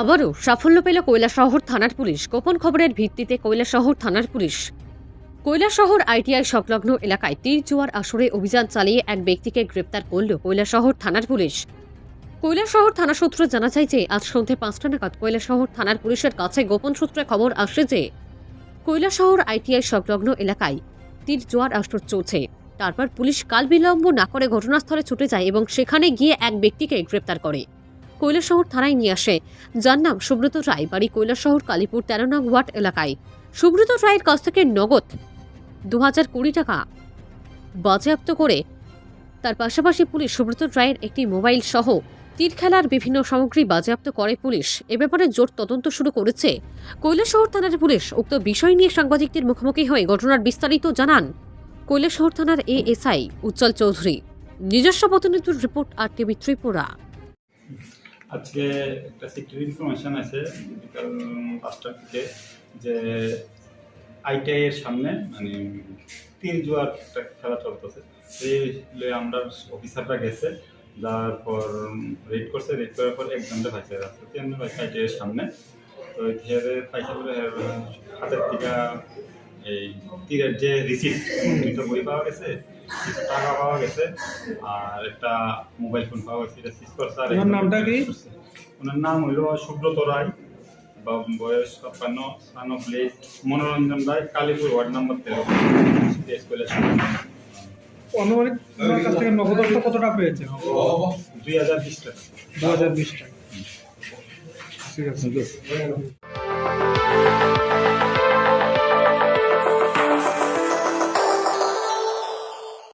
আবারও সাফল্য পেল কৈলাসহর থানার পুলিশ। গোপন খবরের ভিত্তিতে কৈলাসহর থানার পুলিশ। কৈলাসহর আইটিআই সংলগ্ন এলাকায় তীর জোয়ার আসরে অভিযান চালিয়ে এক ব্যক্তিকে গ্রেপ্তার করল কৈলাসহর থানার পুলিশ। কৈলাসহর থানা সূত্রে জানা যায় যে, আজ সন্ধ্যে পাঁচটা নাগাদ কৈলাসহর থানার পুলিশের কাছে গোপন সূত্রে খবর আসে যে, কৈলাসহর আইটিআই সংলগ্ন এলাকায় তীর জোয়ার আসর চলছে। তারপর পুলিশ কাল বিলম্ব না করে ঘটনাস্থলে ছুটে যায় এবং সেখানে গিয়ে এক ব্যক্তিকে গ্রেপ্তার করে। কৈলাসহর থানায় নিয়ে আসে। যার নাম সুব্রত রায়। বাড়ি কৈলাসহর, কালীপুর, তেরো নং ওয়ার্ড এলাকায়। সুব্রত রায়ের কাছ থেকে নগদ দু হাজার কুড়ি টাকা বাজেয়াপ্ত করে তার পাশাপাশি পুলিশ সুব্রত রায়ের একটি মোবাইল সহ তীর খেলার বিভিন্ন সামগ্রী বাজেয়াপ্ত করে পুলিশ। এ ব্যাপারে জোর তদন্ত শুরু করেছে কৈলাসহর থানার পুলিশ। উক্ত বিষয় নিয়ে সাংবাদিকদের মুখোমুখি হয়ে ঘটনার বিস্তারিত জানান কৈলাসহর থানার এএসআই উজ্জ্বল চৌধুরী। নিজস্ব প্রতিনিধির রিপোর্ট আর টিভি ত্রিপুরা। আজকে একটা সিক্রেট ইনফরমেশন আছে বিকাল পাঁচটার দিকে যে আইটিআই এর সামনে মানে তিন জুয়ার একটা খেলা চলতেছে। সেই আমরা অফিসাররা গেছে যাওয়ার পর রেড করছে রেড করার পর একজনটা পাইছে রাস্তাতে আমরা পাইছি আইটিআই এর সামনে। তো হেরে পাইছে বলে হাতের থেকে এই তীরের যে রিসিপ্ট বই পাওয়া গেছে কিছু টাকা পাওয়া গেছে আর একটা মোবাইল ফোন পাওয়া গেছে এটা সিজ করছে আর ওনার নামটা কি? ওনার নাম হইল সুব্রত রায় বা বয়স ছাপ্পান্ন son of place Manoranjan Roy Kalipur ward number তেরো। স্কুলের অনুমানিক কাছ থেকে নগদ অর্থ কতটা পেয়েছে দুই হাজার বিশ টাকা। দু হাজার বিশ টাকা। ঠিক আছে।